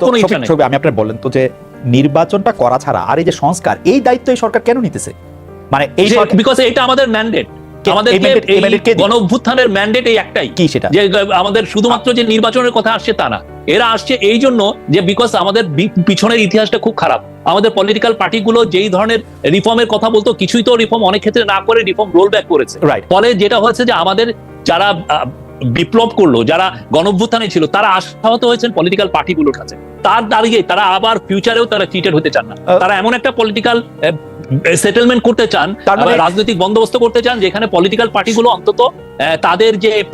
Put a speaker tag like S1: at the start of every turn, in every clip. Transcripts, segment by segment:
S1: তো
S2: কোনো ইচ্ছা নেই।
S1: আমি আপনার বলেন তো যে নির্বাচনটা করা ছাড়া আর এই যে সংস্কার এই দায়িত্ব এই সরকার কেন নিতেছে? মানে এই
S2: বিকজ এটা আমাদের ম্যান্ডেট আমাদের? গণ অভ্যুত্থানের ম্যান্ডেট এই একটাই।
S1: কি সেটা?
S2: যে আমাদের শুধুমাত্র যে নির্বাচনের কথা আসছে তা না। এরা আসছে এই জন্য যে বিকজ আমাদের পিছনের ইতিহাসটা খুব খারাপ। আমাদের পলিটিক্যাল পার্টিগুলো যেই ধরনের রিফর্মের কথা বলতো কিছুই তো রিফর্ম অনেক ক্ষেত্রে না করে রিফর্ম রোল ব্যাক করেছে ফলে যেটা হয়েছে যে আমাদের যারা বিপ্লব করল যারা গণভ্যুত্থানে ছিল তারা আশাহত হয়েছেন পলিটিক্যাল পার্টিগুলোর কাছে। তার দাঁড়িয়ে তারা আবার ফিউচারেও তারা চিটেড হতে চান না। তারা এমন একটা পলিটিক্যাল সেটেলমেন্ট করতে চান
S1: মানে-
S2: রাজনৈতিক বন্দোবস্ত করতে চান যেখানে পলিটিক্যাল পার্টিগুলো অন্তত তাদের যে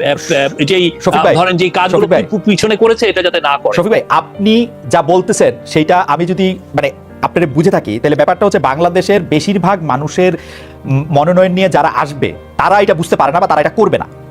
S2: যেই ধরেন যে কাজগুলো পিছনে করেছে এটা যাতে না করে।
S1: শফিক ভাই আপনি যা বলতেছেন সেটা আমি যদি মানে আপনার বুঝে থাকি তাহলে ব্যাপারটা হচ্ছে বাংলাদেশের বেশিরভাগ মানুষের মনোনয়ন নিয়ে যারা আসবে তারা এটা বুঝতে পারে না বা তারা এটা করবে না।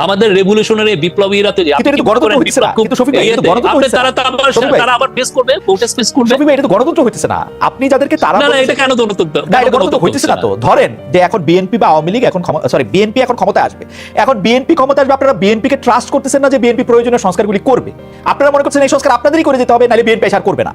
S2: আমাদের রেভলিউশনারি বিপ্লবীরা তো। তারা তারা আবার- তারা আবার ফেস করবে প্রোটেস্ট ফেস করবে।
S1: এটা তো গণতন্ত্র হইতেছে না। আপনি যাদেরকে তারা
S2: না এটা কেন গণতন্ত্র?
S1: না এটা গণতন্ত্র হইতেছে না তো। ধরেন যে এখন বিএনপি বা আওয়ামী লীগ এখন সরি বিএনপি এখন ক্ষমতায় আসবে। এখন বিএনপি ক্ষমতা আসবে আপনারা বিএনপি কে ট্রাস্ট করতেছেন না যে বিএনপি প্রয়োজনীয় সংস্কারগুলি করবে। আপনারা মনে করছেন এই সংস্কার আপনাদেরই করে যেতে হবে নাহলে বিএনপি আর করবে না।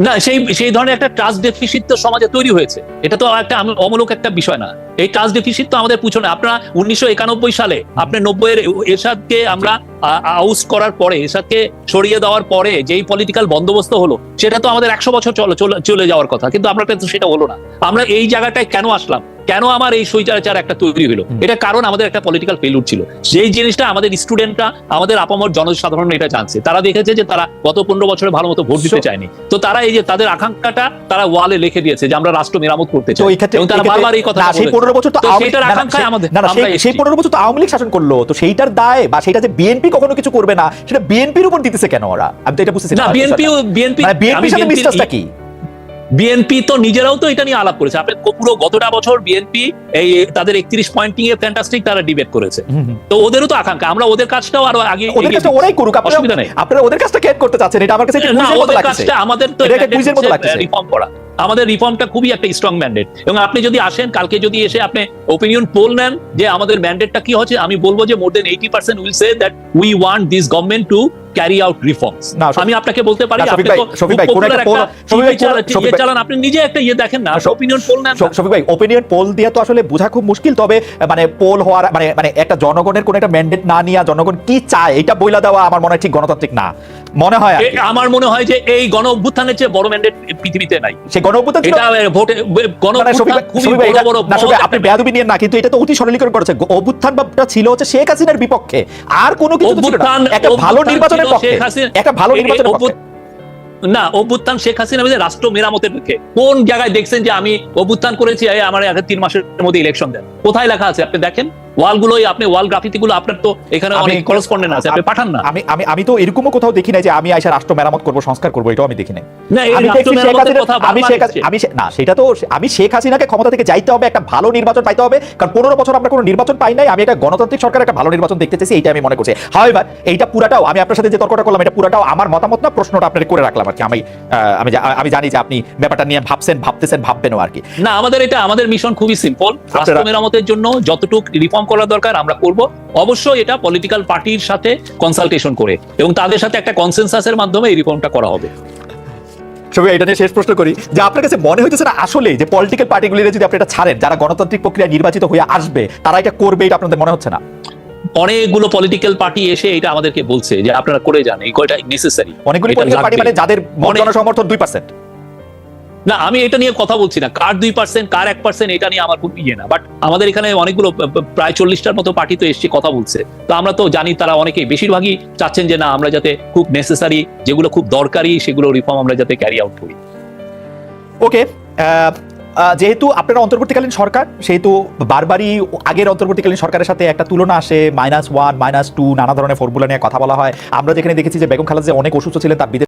S2: না, সেই সেই ধরনের একটা ট্রাস্ট ডেফিসিট তো সমাজে তৈরি হয়েছে। এটা তো একটা অমূলক একটা বিষয় না। এই ট্রাস্ট ডেফিসিট তো আমাদের পিছনে, আপনারা উনিশশো একানব্বই সালে আপনার নব্বই এর এরশাদকে আমরা আউস করার পরে, এরশাদকে সরিয়ে দেওয়ার পরে যেই পলিটিক্যাল বন্দোবস্ত হলো, সেটা তো আমাদের একশো বছর চলে, চলে- যাওয়ার কথা। কিন্তু আমরা সেটা হলো না। আমরা এই জায়গাটায় কেন আসলাম? কেন আমার এই সৈচারাচার একটা তৈরি হলো? এটা কারণ আমাদের একটা পলিটিক্যাল ফেলুর ছিল। সেই জিনিসটা আমাদের স্টুডেন্টরা আমাদের আপামর জনসাধারণ এটা জানছে। তারা দেখেছে যে তারা গত পনেরো বছরে ভালো মতো ভোট দিতে চায়নি। তো তারা এই যে তাদের আকাঙ্ক্ষাটা তারা ওয়ালে লিখে দিয়েছে যে আমরা রাষ্ট্র মেরামত করতে চাই।
S1: ক্ষেত্রে
S2: এবং তারা বারবার এই কথা
S1: সেই পনেরো বছর তো
S2: সেটার
S1: না,
S2: আকাঙ্ক্ষায় আমাদের-
S1: সেই- পনেরো বছর তো আওয়ামী লীগ শাসন করল তো সেইটার দায় বা সেটা যে বিএনপি কখনো কিছু করবে না সেটা বিএনপির উপর দিতেছে কেন ওরা? আমি তো এটা বুঝতেছি
S2: না বিএনপি বিএনপি
S1: বিএনপির সাথে মিস্টারটা কি?
S2: বিএনপি তো নিজেরাও তো এটা নিয়ে আলাপ করেছে। আপনি পুরো গতটা বছর বিএনপি এই তাদের একত্রিশ পয়েন্ট নিয়ে ফ্যান্টাস্টিক তারা ডিবেট করেছে। তো ওদেরও তো আকাঙ্ক্ষা। আমরা ওদের কাজটাও আরও আগে
S1: ওদের কাজটা ওরাই করুক।
S2: অসুবিধা নেই।
S1: আপনারা ওদের কাজটা কেন করতে চাচ্ছেন। এটা আমার কাছে
S2: না ওদের কাজটা আমাদের তো
S1: এটা কুইজের মতো লাগছে।
S2: রিফর্ম করা। আমাদের রিফর্মটা খুবই একটা স্ট্রং ম্যান্ডেট এবং আপনি যদি আসেন কালকে যদি এসে আপনি ওপিনিয়ন পোল নেন যে আমাদের ম্যান্ডেটটা কি হচ্ছে আমি বলব যে more than eighty percent will say that we want this government to carry out reforms আমি আপনাকে বলতে পারি আপনি তো
S1: শফিক ভাই, কোন একটা poll- শফিক
S2: চালান-
S1: শফিক ভাই-
S2: চালান আপনি নিজে একটা ইয়ে দেখেন না পোল না।
S1: শফিক ভাই পোল দিয়ে তো আসলে বোঝা খুব মুশকিল তবে মানে পোল হওয়ার মানে মানে একটা জনগণের কোন একটা ম্যান্ডেট না নিয়ে জনগণ কি চায় এটা বইলা দেওয়া আমার মনে হয় ঠিক গণতান্ত্রিক না মনে হয়।
S2: আমার মনে হয় যে এই গণ অভ্যুত্থানের চেয়ে বড় ম্যান্ডেট পৃথিবীতে নাই
S1: সেই গণ অভ্যুত্থান
S2: এটা ভোটে গণ
S1: আপনি বেয়াদবি নিয়েন না কিন্তু এটা তো অতি সরলীকরণ করেছে অভ্যুত্থানটা ছিল হচ্ছে শেখ হাসিনার বিপক্ষে আর কোনো কিছু।
S2: অভ্যুত্থান
S1: একটা ভালো
S2: অভ্যুত্থান
S1: নির্বাচনের পক্ষে
S2: শেখ হাসিনা-
S1: একটা ভালো নির্বাচনের পক্ষে।
S2: না অভ্যুত্থান শেখ হাসিনা বলছে রাষ্ট্র মেরামতের পক্ষে। কোন জায়গায় দেখছেন যে আমি অভ্যুত্থান করেছি আমার আগে তিন মাসের মধ্যে ইলেকশন দেন? কোথায় লেখা আছে? আপনি দেখেন? ওয়াল গুলোই আপনি ওয়াল গ্রাফিতি গুলো আপনার তো এখানে অনেক করসপন্ডেন্ট আছে আপনি পাঠান না।
S1: আমি আমি আমি তো এরকমও কোথাও দেখি নাই যে আমি আইসা রাষ্ট্র মেরামত করব সংস্কার করব এটাও আমি দেখি নাই।
S2: না
S1: আমি শেখ আমি না সেটা তো আমি শেখ হাসিনাকে ক্ষমতা থেকে যাইতে হবে একটা ভালো নির্বাচন পাইতে হবে কারণ পনেরো বছর আমরা কোনো নির্বাচন পাই নাই আমি একটা গণতান্ত্রিক সরকার একটা ভালো নির্বাচন দেখতে চাইছি এইটা আমি মনে করছি। হাওয়েভার এইটা পুরাটাও আমি আপনার সাথে যে তর্কটা করলাম এটা পুরাটাও আমার মতামত না প্রশ্নটা আপনার করে রাখলাম আর কি। আমি আমি আমি জানি যে আপনি ব্যাপারটা নিয়ে ভাবছেন ভাবতেছেন ভাববেনও আর কি।
S2: না আমাদের এটা আমাদের মিশন খুবই সিম্পল রাষ্ট্র মেরামতের জন্য যতটুকু রিফর্ম করা দরকার আমরা করব। অবশ্যই এটা পলিটিক্যাল পার্টির সাথে কনসালটেশন করে এবং তাদের সাথে একটা কনসেনসাসের মাধ্যমে এই রিফর্মটা করা হবে।
S1: এটা নিয়ে শেষ প্রশ্ন করি। যে আপনার কাছে মনে হইতেছে না আসলে যে পলিটিক্যাল পার্টিগুলির যদি আপনি এটা ছাড়েন যারা গণতান্ত্রিক প্রক্রিয়া নির্বাচিত হয়ে আসবে তারা এটা করবে এটা আপনাদের মনে হচ্ছে না?
S2: অনেকগুলো পলিটিক্যাল পার্টি এসে এটা আমাদেরকে বলছে যে আপনারা করে যান এই কয়টা নেসেসারি
S1: অনেকগুলি পলিটিক্যাল পার্টি মানে যাদের জনসমর্থন দুই পার্সেন্ট
S2: না, আমি এটা নিয়ে কথা বলছি না। কার দুই পার্সেন্ট কার এক পার্সেন্ট এটা নিয়ে আমার খুব ইয়ে না। বাট আমাদের এখানে অনেকগুলো প্রায় চল্লিশটার মতো পার্টি তো এসছে, কথা বলছে। তো আমরা তো জানি তারা অনেকেই, বেশিরভাগই চাচ্ছেন যে না, আমরা যাতে খুব নেসেসারি যেগুলো খুব দরকারি, সেগুলো রিফর্ম আমরা যাতে ক্যারি আউট করি।
S1: ওকে যেহেতু আপনারা অন্তর্বর্তীকালীন সরকার, সেহেতু বারবারই আগের অন্তর্বর্তীকালীন সরকারের সাথে একটা তুলনা আসে মাইনাস ওয়ান মাইনাস টু নানা ধরনের ফর্মুলা নিয়ে কথা বলা হয়। আমরা যেখানে দেখেছি যে বেগম খালেদা যে অনেক অসুস্থ ছিলেন, তার